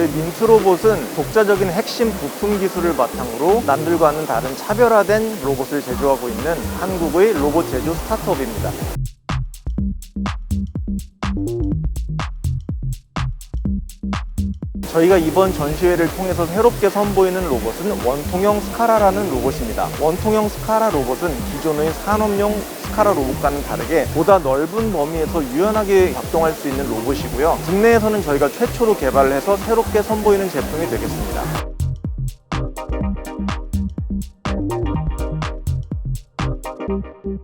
민트로봇은 독자적인 핵심 부품 기술을 바탕으로 남들과는 다른 차별화된 로봇을 제조하고 있는 한국의 로봇 제조 스타트업입니다. 저희가 이번 전시회를 통해서 새롭게 선보이는 로봇은 원통형 스카라라는 로봇입니다. 원통형 스카라 로봇은 기존의 산업용 스카라 로봇과는 다르게 보다 넓은 범위에서 유연하게 작동할 수 있는 로봇이고요. 국내에서는 저희가 최초로 개발을 해서 새롭게 선보이는 제품이 되겠습니다.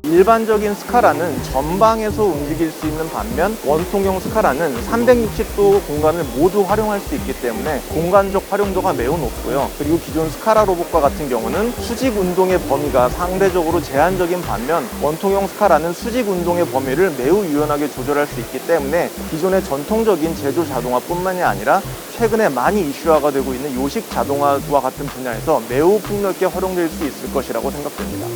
일반적인 스카라는 전방에서 움직일 수 있는 반면 원통형 스카라는 360도 공간을 모두 활용할 수 있기 때문에 공간적 활용도가 매우 높고요. 그리고 기존 스카라 로봇과 같은 경우는 수직 운동의 범위가 상대적으로 제한적인 반면 원통형 스카라는 수직 운동의 범위를 매우 유연하게 조절할 수 있기 때문에 기존의 전통적인 제조 자동화뿐만이 아니라 최근에 많이 이슈화가 되고 있는 요식 자동화와 같은 분야에서 매우 폭넓게 활용될 수 있을 것이라고 생각됩니다.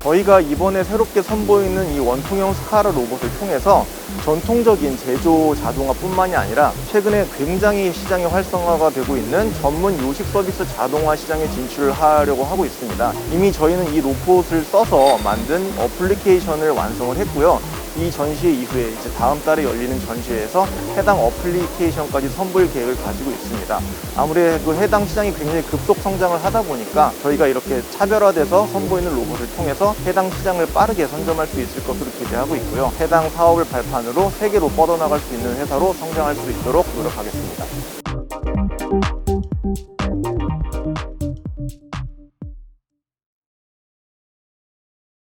저희가 이번에 새롭게 선보이는 이 원통형 스카라 로봇을 통해서 전통적인 제조 자동화뿐만이 아니라 최근에 굉장히 시장이 활성화가 되고 있는 전문 요식 서비스 자동화 시장에 진출을 하려고 하고 있습니다. 이미 저희는 이 로봇을 써서 만든 어플리케이션을 완성을 했고요. 이 전시 이후에 이제 다음 달에 열리는 전시회에서 해당 어플리케이션까지 선보일 계획을 가지고 있습니다. 아무래도 해당 시장이 굉장히 급속 성장을 하다 보니까 저희가 이렇게 차별화돼서 선보이는 로봇을 통해서 해당 시장을 빠르게 선점할 수 있을 것으로 기대하고 있고요. 해당 사업을 발판으로 세계로 뻗어나갈 수 있는 회사로 성장할 수 있도록 노력하겠습니다.